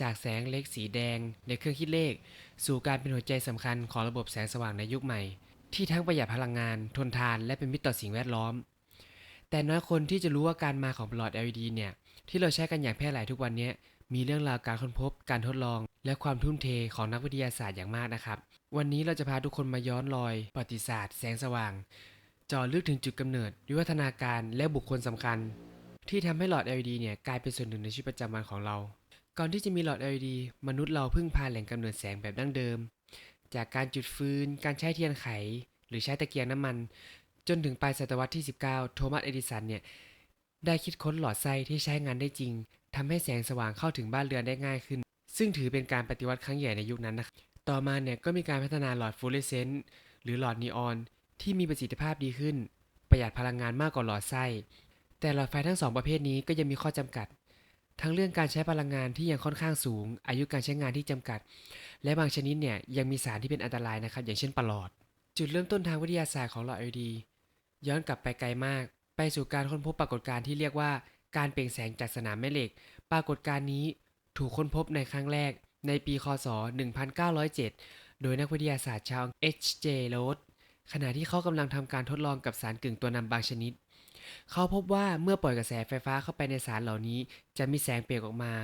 จากแสงเล็กสีแดงในเครื่องคิดเลข สู่การเป็นหัวใจสำคัญของระบบแสงสว่างในยุคใหม่ ที่ทั้งประหยัดพลังงาน ทนทานและเป็นมิตรต่อสิ่งแวดล้อม แต่น้อยคนที่จะรู้ว่าการมาของหลอด LED เนี่ย ที่เราใช้กันอย่างแพร่หลายทุกวันนี้มีเรื่องราวการค้นพบ การทดลอง และความทุ่มเทของนักวิทยาศาสตร์อย่างมากนะครับ วันนี้เราจะพาทุกคนมาย้อนรอยประวัติศาสตร์แสงสว่างจาะลึกถึงจุดกำเนิด วิวัฒนาการและบุคคลสำคัญ ที่ทำให้หลอด LED เนี่ยกลายเป็นส่วนหนึ่งในชีวิตประจำวันของเรา ก่อนที่จะมีหลอด LED มนุษย์เราพึ่งพาแหล่งกำเนิดแสงแบบดั้งเดิม จากการจุดฟืน การใช้เทียนไข หรือใช้ตะเกียงน้ำมัน จนถึงปลายศตวรรษที่ 19 โทมัส เอดิสันเนี่ย ได้คิดค้นหลอดไส้ที่ใช้งานได้จริง ทำให้แสงสว่างเข้าถึงบ้านเรือนได้ง่ายขึ้น ซึ่งถือเป็นการปฏิวัติครั้งใหญ่ในยุคนั้นนะต่อมาเนี่ยก็มีการพัฒนาหลอดฟลูออเรสเซนต์หรือหลอดนีออน ที่มีประสิทธิภาพดีขึ้น ประหยัดพลังงานมากกว่าหลอดไส้ แต่หลอดไฟทั้งสองประเภทนี้ก็ยังมีข้อจำกัด ทั้งเรื่องการใช้พลังงานที่ยังค่อนข้างสูง อายุการใช้งานที่จำกัด และบางชนิดเนี่ยยังมีสารที่เป็นอันตรายนะครับ อย่างเช่นปลอด จุดเริ่มต้นทางวิทยาศาสตร์ของหลอด LED ย้อนกลับไปไกลมาก ไปสู่การค้นพบปรากฏการณ์ที่เรียกว่าการเปล่งแสงจากสนามแม่เหล็ก ปรากฏการณ์นี้ถูกค้นพบในครั้งแรกในปี คศ 1907 โดยนักวิทยาศาสตร์ชาว H.J. Rose ขณะที่เขากำลังทำการทดลองกับสารกึ่งตัวนำบางชนิด เขาพบว่าเมื่อปล่อยกระแสไฟฟ้าเข้าไปในสารเหล่านี้ จะมีแสงเปล่งออกมา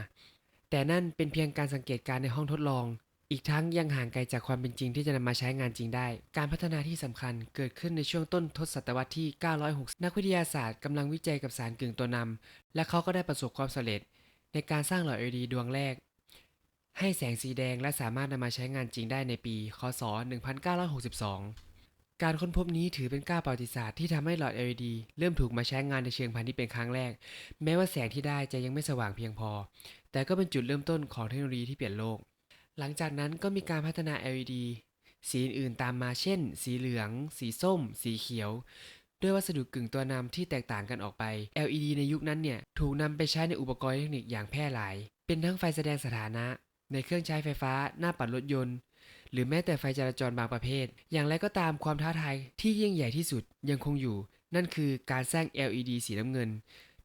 แต่นั่นเป็นเพียงการสังเกตการณ์ในห้องทดลอง อีกทั้งยังห่างไกลจากความเป็นจริงที่จะนำมาใช้งานจริงได้ การพัฒนาที่สำคัญเกิดขึ้นในช่วงต้นทศตวรรษที่ 960 นักวิทยาศาสตร์กำลังวิจัยกับสารกึ่งตัวนำและเขาก็ได้ประสบความสำเร็จ ในการสร้างหลอด LED ดวงแรกให้แสงสีแดงและสามารถนำมาใช้งานจริงได้ในปี คศ 1962 การค้นพบนี้ถือเป็นก้าวประวัติศาสตร์ที่ทำให้หลอด LED เริ่มถูกมาใช้งานในเชิงพาณิชย์เป็นครั้งแรก แม้ว่าแสงที่ได้จะยังไม่สว่างเพียงพอ แต่ก็เป็นจุดเริ่มต้นของเทคโนโลยีที่เปลี่ยนโลก หลังจากนั้นก็มีการพัฒนา LED สีอื่นๆตามมาเช่น สีเหลือง สีส้ม สีเขียว ด้วยวัสดุกึ่งตัวนำที่แตกต่างกันออกไป LED ในยุคนั้นเนี่ยถูกนำไปใช้ในอุปกรณ์เทรอนิกส์อย่างแพร่หลาย เป็นทั้งไฟแสดงสถานะ ในเครื่องใช้ไฟฟ้า หน้าปัดรถยนต์ หรือแม้แต่ไฟจราจรบางประเภท อย่างไรก็ตามความท้าทายที่ยิ่งใหญ่ที่สุดยังคงอยู่ นั่นคือการสร้าง LED สีน้ำเงิน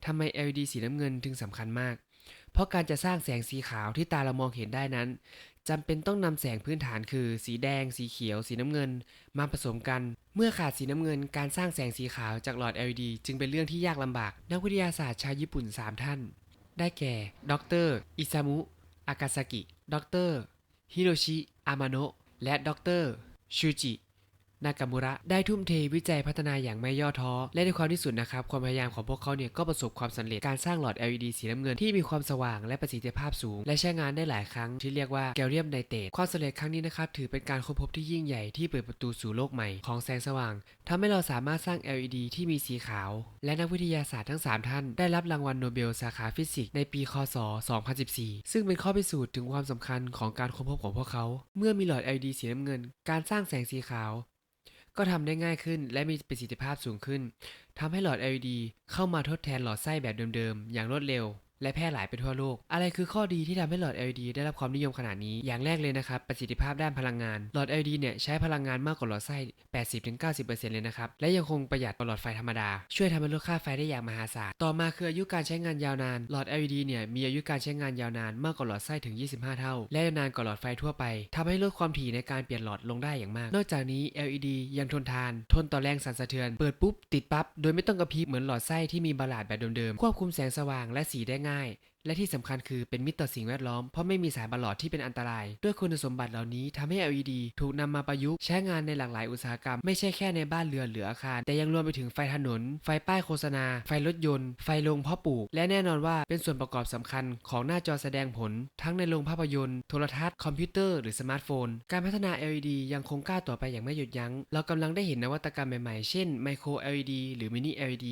ทำไม LED สีน้ำเงินถึงสำคัญมาก เพราะการจะสร้างแสงสีขาวที่ตาเรามองเห็นได้นั้นจำเป็นต้องนำแสงพื้นฐานคือ สีแดง สีเขียว สีน้ำเงิน มาผสมกัน เมื่อขาดสีน้ำเงิน การสร้างแสงสีขาวจากหลอด LED จึงเป็นเรื่องที่ยากลำบาก นักวิทยาศาสตร์ชาวญี่ปุ่น 3 ท่าน ได้แก่ ดร อิซามุ อากาซากิ ดร ฮิโรชิ อามาโนะ และดร ชูจิ นากามุระได้ทุ่มเทวิจัยพัฒนาอย่างไม่ย่อท้อ และในความที่สุดนะครับ ความพยายามของพวกเขาเนี่ยก็ประสบความสำเร็จการสร้างหลอด LED สีน้ำเงินที่มีความสว่างและประสิทธิภาพสูง และใช้งานได้หลายครั้งที่เรียกว่าแกลเลียมไนเตรตความสำเร็จครั้งนี้นะครับถือเป็นการค้นพบที่ยิ่งใหญ่ที่เปิดประตูสู่โลกใหม่ของแสงสว่างทำให้เราสามารถสร้าง LED ที่มีสีขาว และนักวิทยาศาสตร์ทั้ง 3 ท่าน ได้รับรางวัลโนเบลสาขาฟิสิกส์ในปีคศ 2014 ซึ่งเป็นข้อพิสูจน์ถึงความสำคัญของการค้นพบของพวกเขา เมื่อมีหลอด LED สีน้ำเงิน การสร้างแสงสีขาว ก็ทำได้ง่ายขึ้นและมีประสิทธิภาพสูงขึ้นทำให้หลอด LED เข้ามาทดแทนหลอดไส้แบบเดิมๆ อย่างรวดเร็ว และแพร่หลายไปทั่วโลก อะไรคือข้อดีที่ทำให้หลอด LED ได้รับความนิยมขนาดนี้ อย่างแรกเลยนะครับ ประสิทธิภาพด้านพลังงาน หลอด LED เนี่ยใช้พลังงานมากกว่าหลอดไส้ 80-90%เลยนะครับ และยังคงประหยัดกว่าหลอดไฟธรรมดา ช่วยทำให้ลดค่าไฟได้อย่างมหาศาล ต่อมาคืออายุการใช้งานยาวนาน หลอด LED เนี่ยมีอายุการใช้งานยาวนานมากกว่าหลอดไส้ถึง 25 เท่า และนานกว่าหลอดไฟทั่วไปทำให้ลดความถี่ในการเปลี่ยนหลอดลงได้อย่างมาก นอกจากนี้ LED ยังทนทาน ทนต่อแรงสั่นสะเทือน เปิดปุ๊บติดปั๊บ โดยไม่ต้องกระพริบเหมือนหลอดไส้ที่มีบาลาดแบบเดิมๆ ควบคุมแสงสว่างและสีได้ง่ายและที่สำคัญคือเป็นมิตรต่อสิ่งแวดล้อมเพราะไม่มีสายบาลอดที่เป็นอันตราย ด้วยคุณสมบัติเหล่านี้ทำให้ LED ถูกนำมาประยุกต์ใช้งานในหลากหลายอุตสาหกรรม ไม่ใช่แค่ในบ้านเรือนหรืออาคาร แต่ยังรวมไปถึงไฟถนน ไฟป้ายโฆษณา ไฟรถยนต์ ไฟโรงเพาะปลูก และแน่นอนว่าเป็นส่วนประกอบสำคัญของหน้าจอแสดงผล ทั้งในโรงภาพยนตร์ โทรทัศน์ คอมพิวเตอร์หรือสมาร์ทโฟน การพัฒนา LED ยังคงก้าวต่อไปอย่างไม่หยุดยัง้ง เรากำลังได้เห็นนวัตกรรมใหม่ๆ เช่น Micro LED หรือ Mini LED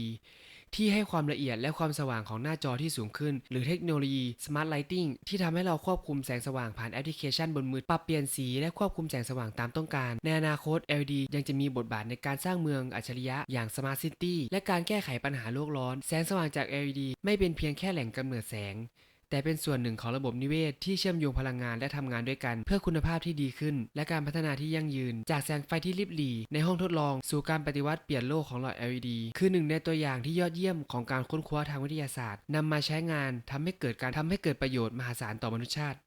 ที่ให้ความละเอียดและความสว่างของหน้าจอที่สูงขึ้น หรือเทคโนโลยี Smart Lighting ที่ทำให้เราควบคุมแสงสว่างผ่านแอปพลิเคชันบนมือ ปรับเปลี่ยนสีและควบคุมแสงสว่างตามต้องการ ในอนาคต LED ยังจะมีบทบาทในการสร้างเมืองอัจฉริยะอย่าง Smart City และการแก้ไขปัญหาโลกร้อน แสงสว่างจาก LED ไม่เป็นเพียงแค่แหล่งกำเนิดแสง แต่เป็นส่วนหนึ่งของระบบนิเวศ ที่เชื่อมโยงพลังงานและทำงานด้วยกัน เพื่อคุณภาพที่ดีขึ้น และการพัฒนาที่ยั่งยืน จากแสงไฟที่ริบหรี่ในห้องทดลอง สู่การปฏิวัติเปลี่ยนโลกของหลอด LED คือหนึ่งในตัวอย่างที่ยอดเยี่ยมของการค้นคว้าทางวิทยาศาสตร์นำมาใช้งานทำให้เกิดการทำให้เกิดประโยชน์มหาศาลต่อมนุษยชาติ